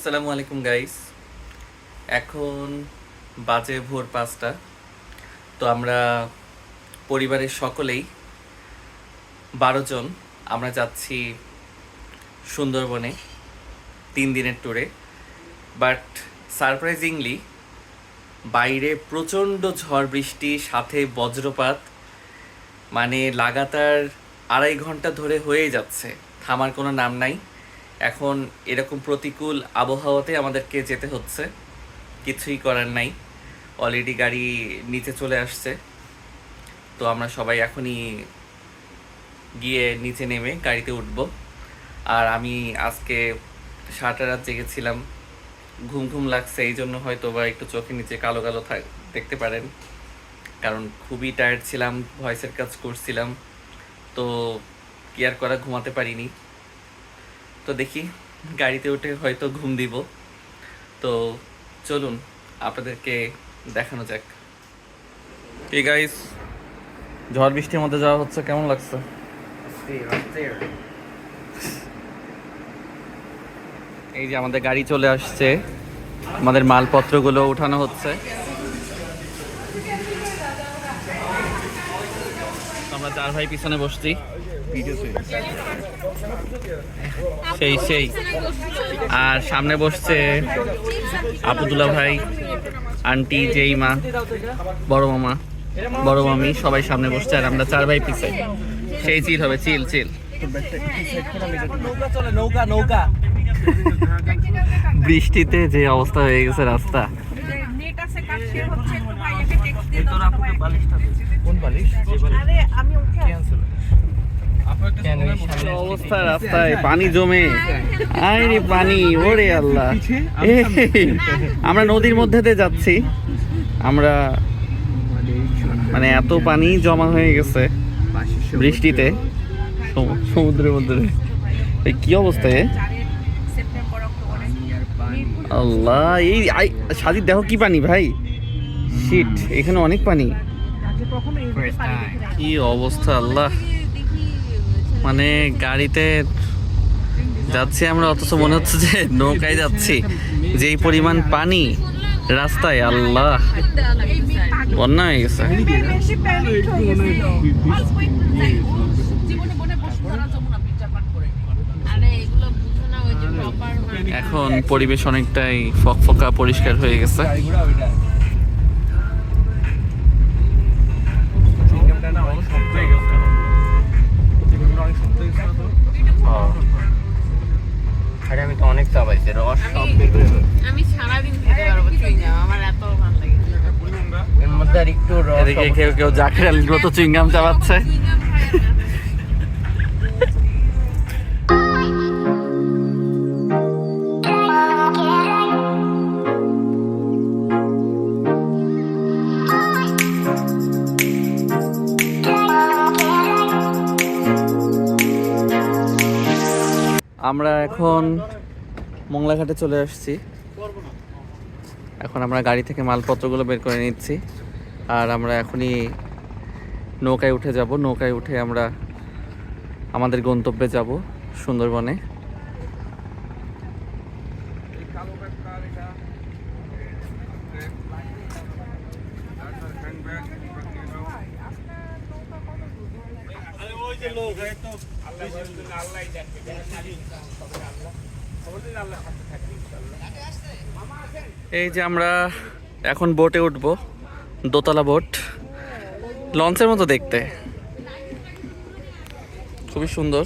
আসসালামু আলাইকুম গাইস এখন বাজে ভোর পাঁচটা। তো আমরা পরিবারের সকলেই বারো জন, আমরা যাচ্ছি সুন্দরবনে তিন দিনের ট্যুরে। বাট সারপ্রাইজিংলি বাইরে প্রচণ্ড ঝড় বৃষ্টি, সাথে বজ্রপাত মানে লাগাতার আড়াই ঘণ্টা ধরে হয়ে যাচ্ছে। থামার কোনো নাম নাই। এখন এরকম প্রতিকূল আবহাওয়াতে আমাদেরকে যেতে হচ্ছে। কিছুই করার নাই। অলরেডি গাড়ি নিচে চলে আসছে। তো আমরা সবাই এখনই গিয়ে নিচে নেমে গাড়িতে উঠব। আর আমি আজকে সারাটা রাত জেগেছিলাম। ঘুম ঘুম লাগছে, এই জন্য হয়তো বা একটু চোখের নিচে কালো কালো থাক, দেখতে পারেন। কারণ খুবই টায়ার্ড ছিলাম ভয়েসের কাজ করছিলাম। তো কি আর করা, ঘুমাতে পারিনি। তো দেখি, গাড়িতে উঠে হয়তো ঘুম দিব। তো চলুন, আপনাদেরকে দেখানো যাক। এই গাইস ঝড় বৃষ্টির মধ্যে যাওয়া হচ্ছে, কেমন লাগছে? এই যে আমাদের গাড়ি চলে আসছে, আমাদের মালপত্রগুলো উঠানো হচ্ছে। আমরা চার ভাই পিছনে বসছি। সেই সেই। আর সামনে বসছে আবুদুল্লাহ ভাই আন্টি যেই মা বড় মামা বড় মামি সবাই সামনে বসছে আর আমরা চার ভাই পিছে। সেই চিল হবে চিল চিল। নৌকা নৌকা নৌকা বৃষ্টিতে যে অবস্থা হয়ে গেছে রাস্তা। কোন বালিশ? আরে আমি অবস্থা রাস্তায় পানি জমে। আরে পানি ওরে আল্লাহ। আমরা নদীর মধ্যে দিয়ে যাচ্ছি। আমরা মানে এত পানি জমা হয়ে গেছে বৃষ্টিতে। সম- সমুদ্রের মধ্যে। এই কি অবস্থা এ? সেপ্টেম্বর অক্টোবরে আল্লাহ এই আই সাজিদ দেখো কি পানি ভাই। শিট এখানে অনেক পানি। কি অবস্থা আল্লাহ। মানে গাড়িতে যাচ্ছি আমরা, অথচ মনে হচ্ছে যে নৌকায় যাচ্ছি। যেই পরিমাণ পানি, রাস্তায়, আল্লাহ। বন্যা হয়ে গেছে। এখন পরিবেশ অনেকটাই ফকফকা, পরিষ্কার হয়ে গেছে। আরে আমি তো অনেক চাবাইছি রস সব বের করে। আমি সারাদিন খেতে পারব চুইংগাম আমার এত ভালো লাগে। এর মধ্যে আর একটু রস এদিকে কেউ কেউ জাকির আলীর মতো চুইংগাম চাবাচ্ছে আমরা এখন মংলাঘাটে চলে আসছি। এখন আমরা গাড়ি থেকে মালপত্রগুলো বের করে নিচ্ছি। আর আমরা এখনই নৌকায় উঠে যাব। নৌকায় উঠে আমরা আমাদের গন্তব্যে যাব সুন্দরবনে। এই যে আমরা এখন বোটে উঠব, দোতলা বোট লঞ্চের মতো দেখতে। খুবই সুন্দর।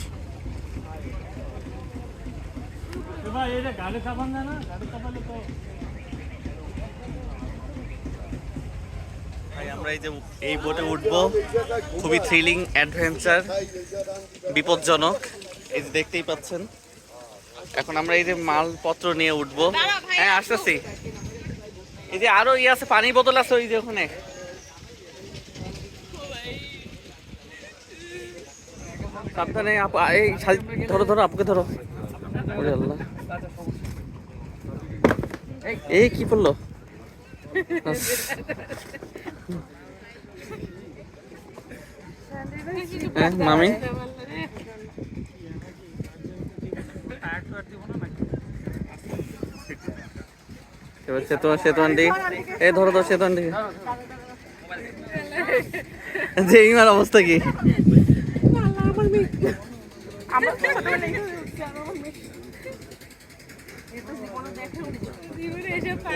আমরা এই যে এই বোটে উঠবো, খুবই থ্রিলিং অ্যাডভেঞ্চার বিপজ্জনক, এই যে দেখতেই পাচ্ছেন। এখন আমরা এই যে মালপত্র নিয়ে উঠবো। হ্যাঁ আসতেছি। এই যে আরও ইয়ে আছে পানির বোতল আছে ওই যে ওখানে। সাবধানে এই ধরো ধরো আপুকে ধরো। ওরে আল্লাহ। এই কি পড়ল হ্যাঁ মামি? এবার এই ধরো তো অবস্থা কি।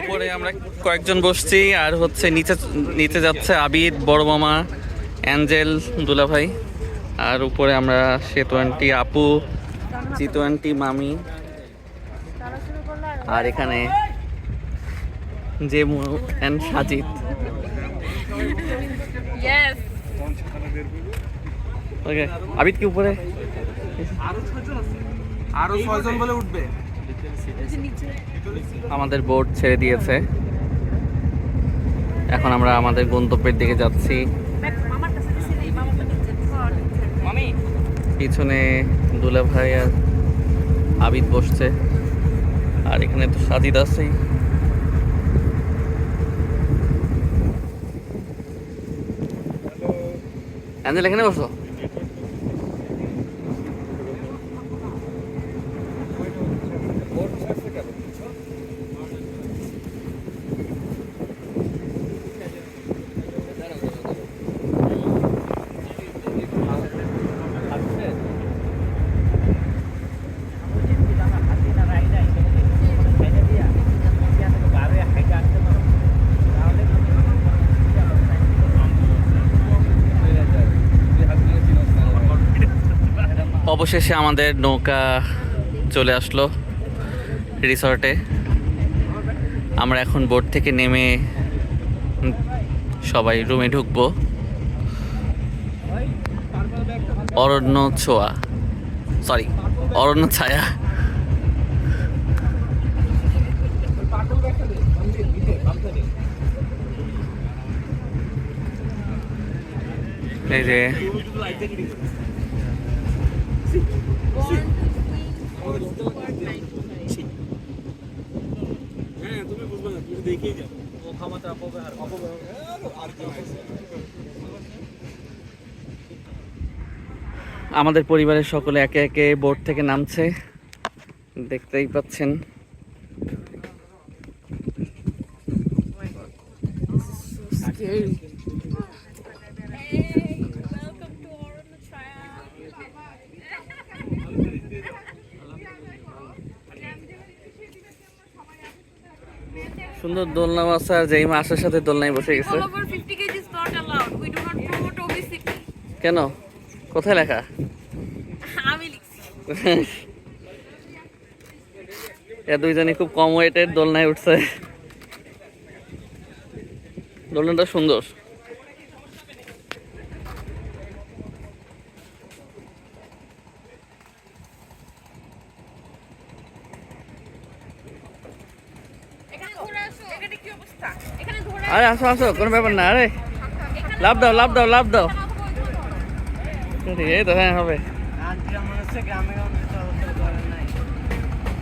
উপরে আমরা কয়েকজন বসছি, আর হচ্ছে নিচে নিচে যাচ্ছে আবিদ, বড় মামা, অ্যাঞ্জেল, দুলাভাই। আর উপরে আমরা সেতু আন্টি আপু চিতু আন্টি মামি। আর এখানে জেমু অ্যান্ড সাজিদ। ওকে আবিদ কি উপরে? আরও ছয়জন বলে উঠবে। আমাদের বোট ছেড়ে দিয়েছে। এখন আমরা আমাদের গন্তব্যের দিকে যাচ্ছি। পিছনে দুলা ভাই আর আবিদ বসছে। আর এখানে তো সাজিদ আছেই। অ্যাঞ্জেল এখানে বসো। অবশেষে আমাদের নৌকা চলে আসলো রিসর্টে। আমরা এখন বোট থেকে নেমে সবাই রুমে ঢুকবো। অরণ্য ছোঁয়া। সরি অরণ্য ছায়া। এই যে আমাদের পরিবারের সকলে একে একে বোট থেকে নামছে। দেখতেই পাচ্ছেন। সুন্দর দোলনা আছে আর যেই মাসের সাথে দোলনায় বসে গেছে। All over 50 kg is not allowed. We do not promote obesity. কেন? কোথায় লেখা? আমি লিখছি। এ দুইজনই খুব কম ওয়েটের দোলনায় উঠছে। দোলনাটা সুন্দর এখানে ঘোরা আসো এখানে কি অবস্থা এখানে ঘোরা আরে আসো আসো কোনো ব্যাপার না আরে। লাভ দাও লাভ দাও লাভ দাও। এই তো হ্যাঁ হবে।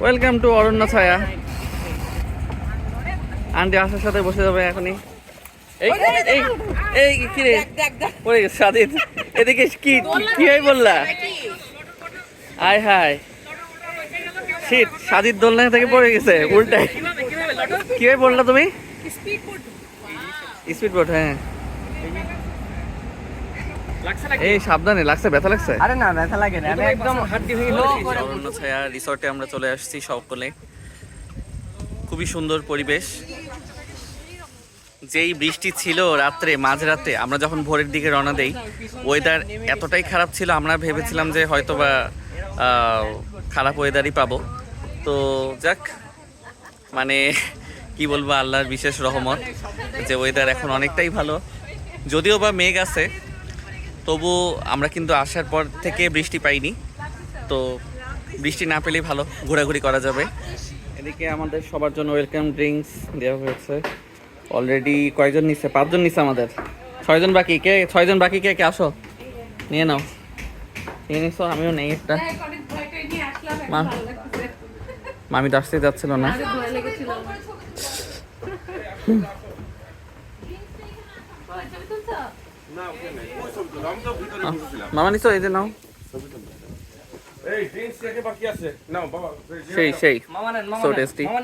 ওয়েলকাম টু অরণ্য ছায়া আন্টি আসার সাথে বসে যাবে এখনই। এই এই এই কি রে পড়ে গেছে সাদিদ এদিকে কি কি হয়ে বললা? আয় হায়। শীত সাদিদ দোলনা থেকে পড়ে গেছে উল্টাই কি বললা তুমি? Speed boat. হ্যাঁ। এই সাবধানে লাগছে ব্যথা লাগছে? আরে না ব্যথা লাগে না। আমি একদম অরণ্য ছায়া রিসর্টে আমরা চলে আসছি সকলে। খুবই সুন্দর পরিবেশ। যেই বৃষ্টি ছিল রাত্রে মাঝরাতে আমরা যখন ভোরের দিকে রওনা দেই ওয়েদার এতটাই খারাপ ছিল আমরা ভেবেছিলাম যে হয়তো বা আহ, খারাপ ওয়েদারই পাবো। তো যাক মানে কি বলব আল্লাহর বিশেষ রহমত যে ওয়েদার এখন অনেকটাই ভালো। যদিও বা মেঘ আছে তবু আমরা কিন্তু আসার পর থেকে বৃষ্টি পাইনি। তো বৃষ্টি না পেলেই ভালো ঘোরাঘুরি করা যাবে। এদিকে আমাদের সবার জন্য ওয়েলকাম ড্রিঙ্কস দেওয়া হয়েছে। অলরেডি কয়জন নিচ্ছে পাঁচজন নিচ্ছে আমাদের। ছয়জন বাকি কে ছয়জন বাকি কে কে আসো? নিয়ে নাও। নিয়ে নিছো? আমিও নেই একটা। মা মামি তো আসতে যাচ্ছিল না। মামা নিছো এই যে নাও। এই ড্রিঙ্কস রেখে বাকি আছে। নাও বাবা সেই সেই।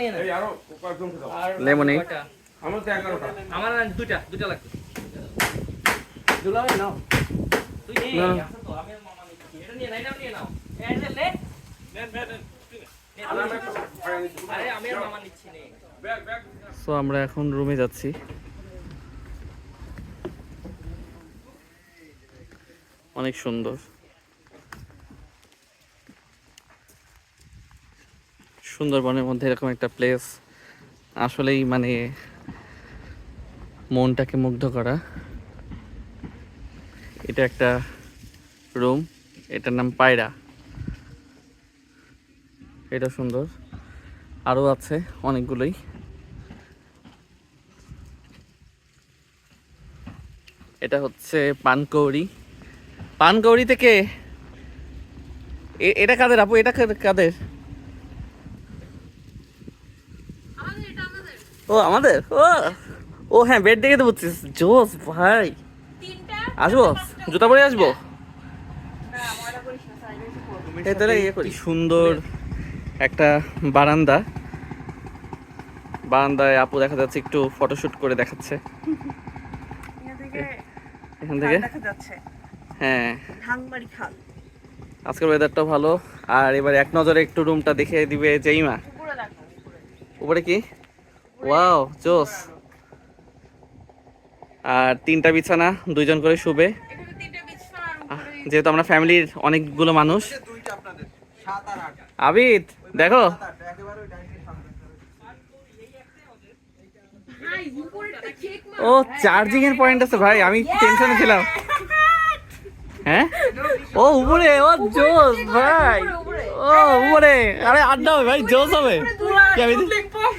নিয়ে আর Lemonade. কয়টা? আমার তো এগারোটা। আমার নেন দুইটা দুইটা লাগবে। দুলাভাই নাও। তুই নে। না। তো আমি মামা নিচ্ছি। এটা নিয়ে নাও এটা নিয়ে নাও। নিচ্ছি নে সো আমরা এখন রুমে যাচ্ছি। অনেক সুন্দর। সুন্দরবনের মধ্যে এরকম একটা প্লেস আসলেই মানে মনটাকে মুগ্ধ করা। এটা একটা রুম এটার নাম পায়রা। এটা সুন্দর। আরও আছে অনেকগুলোই। এটা হচ্ছে পানকৌড়ি। পানকৌড়ি থেকে এ- এটা কাদের আপু? এটা কাদের- ও আমাদের? ও ও হ্যাঁ বেড দেখে তো বুঝছিস। জোস ভাই। আসব? জুতা পরে আসব? তাহলে ইয়ে সুন্দর। একটা বারান্দা। বারান্দায় আপু দেখা যাচ্ছে একটু ফটোশুট করে দেখাচ্ছে। এখান থেকে হ্যাঁ। আজকের ওয়েদারটাও ভালো। আর এবার এক নজরে একটু রুমটা দেখে দিবে যেইমা উপরে কি? ওয়াও জোস। আর তিনটা বিছানা দুইজন করে শুবে। যেহেতু আমরা ফ্যামিলির অনেকগুলো মানুষ। আবিদ! দেখো। ও চার্জিং এর পয়েন্ট আছে ভাই আমি টেনশনে ছিলাম। হ্যাঁ? ও উপরে ও জোস ভাই। ও উপরে। আরে আড্ডা হবে ভাই জোস হবে। আমি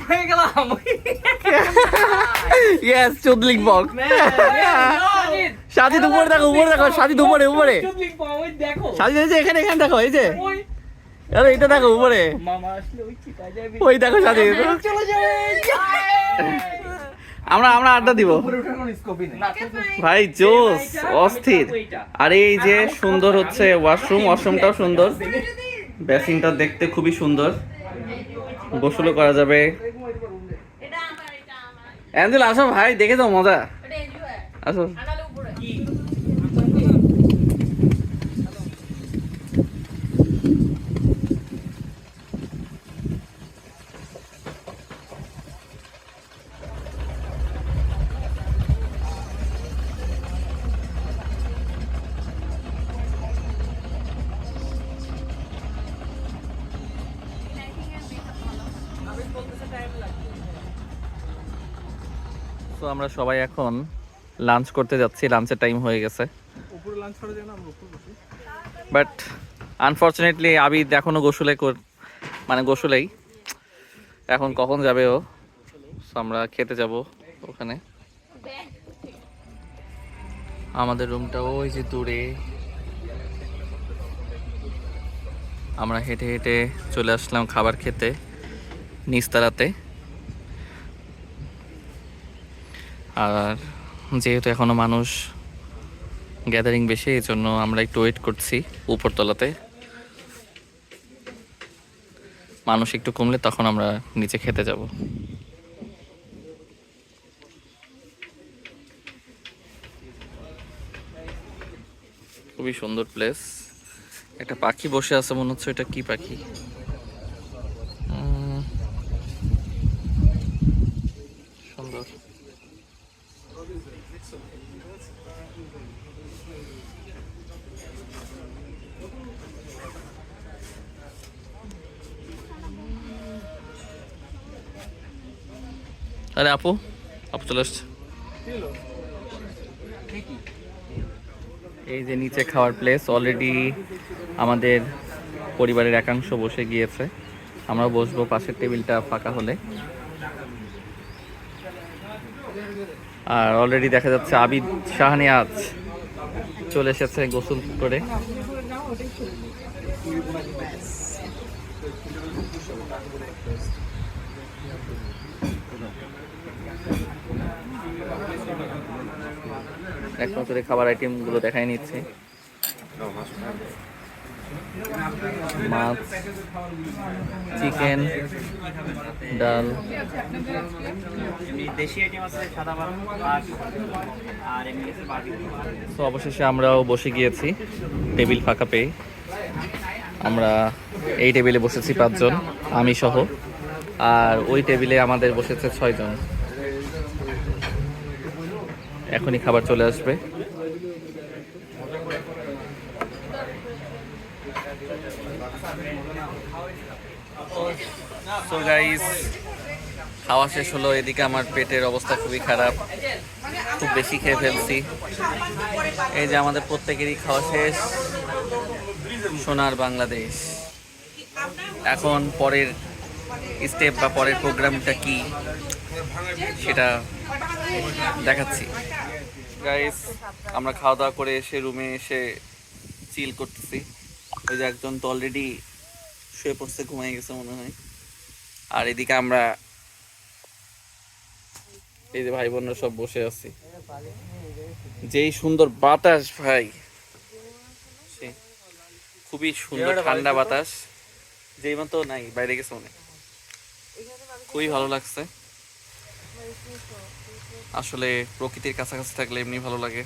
হয়ে গেলাম। ইয়েস চুদলিং বক সাথী উপরে দেখো উপরে দেখো সাথী উপরে উপরে। দেখো। সাথী এখানে এখানে দেখো এই যে। আরে এটা দেখো উপরে। মামা আসলে ওই চিপা যাবে ওই দেখো সাথী। চলে যাবে আমরা আমরা আড্ডা দিব। ভাই জোস অস্থির। আর এই যে সুন্দর হচ্ছে ওয়াশরুম ওয়াশরুমটাও সুন্দর। বেসিংটা দেখতে খুবই সুন্দর। গোসলও করা যাবে। এটা আমার এটা অ্যাঞ্জেল আসো ভাই দেখে যাও মজা। আসো। তো আমরা সবাই এখন লাঞ্চ করতে যাচ্ছি লাঞ্চের টাইম হয়ে গেছে। বাট আনফর্চুনেটলি আবিদ এখনও গোসলে কর মানে গোসলেই। এখন কখন যাবে ও? আমরা খেতে যাব ওখানে। আমাদের রুমটা ওই যে দূরে। আমরা হেঁটে হেঁটে চলে আসলাম খাবার খেতে নিস্তারাতে। আর যেহেতু এখনও মানুষ গ্যাদারিং বেশি এই জন্য আমরা একটু ওয়েট করছি উপরতলাতে। মানুষ একটু কমলে তখন আমরা নিচে খেতে যাব। খুবই সুন্দর প্লেস একটা পাখি বসে আছে, মনে হচ্ছে এটা কি পাখি উম, সুন্দর আরে আপু আপু চলে এই যে নিচে খাওয়ার প্লেস অলরেডি আমাদের পরিবারের একাংশ বসে গিয়েছে। আমরা বসবো, পাশের টেবিলটা ফাঁকা হলে। আর অলরেডি দেখা যাচ্ছে আবিদ শাহানিয়াজ চলে এসেছে গোসল করে। এক নজরে খাবার আইটেমগুলো দেখাই নিচ্ছে। মাছ চিকেন ডাল। আইটেম তো অবশেষে আমরাও বসে গিয়েছি টেবিল ফাঁকা পেয়ে। আমরা এই টেবিলে বসেছি পাঁচজন আমি সহ। আর ওই টেবিলে আমাদের বসেছে ছয়জন। এখনই খাবার চলে আসবে। খাওয়া শেষ হলো, এদিকে আমার পেটের অবস্থা খুবই খারাপ। খুব বেশি খেয়ে ফেলছি। এই যে আমাদের প্রত্যেকেরই খাওয়া শেষ, সোনার বাংলাদেশ। এখন পরের স্টেপ বা পরের প্রোগ্রামটা কি, সেটা দেখাচ্ছি। গাইস আমরা খাওয়া দাওয়া করে এসে রুমে এসে চিল করতেছি। ওই যে একজন তো অলরেডি শুয়ে পড়ছে ঘুমাই গেছে মনে হয়। আর এদিকে আমরা এই যে ভাই বোনরা সব বসে আছি। যেই সুন্দর বাতাস ভাই। খুবই সুন্দর ঠান্ডা বাতাস। যেই মতো নাই বাইরে গেছে মনে। খুবই ভালো লাগছে। আসলে প্রকৃতির কাছাকাছি থাকলে এমনি ভালো লাগে।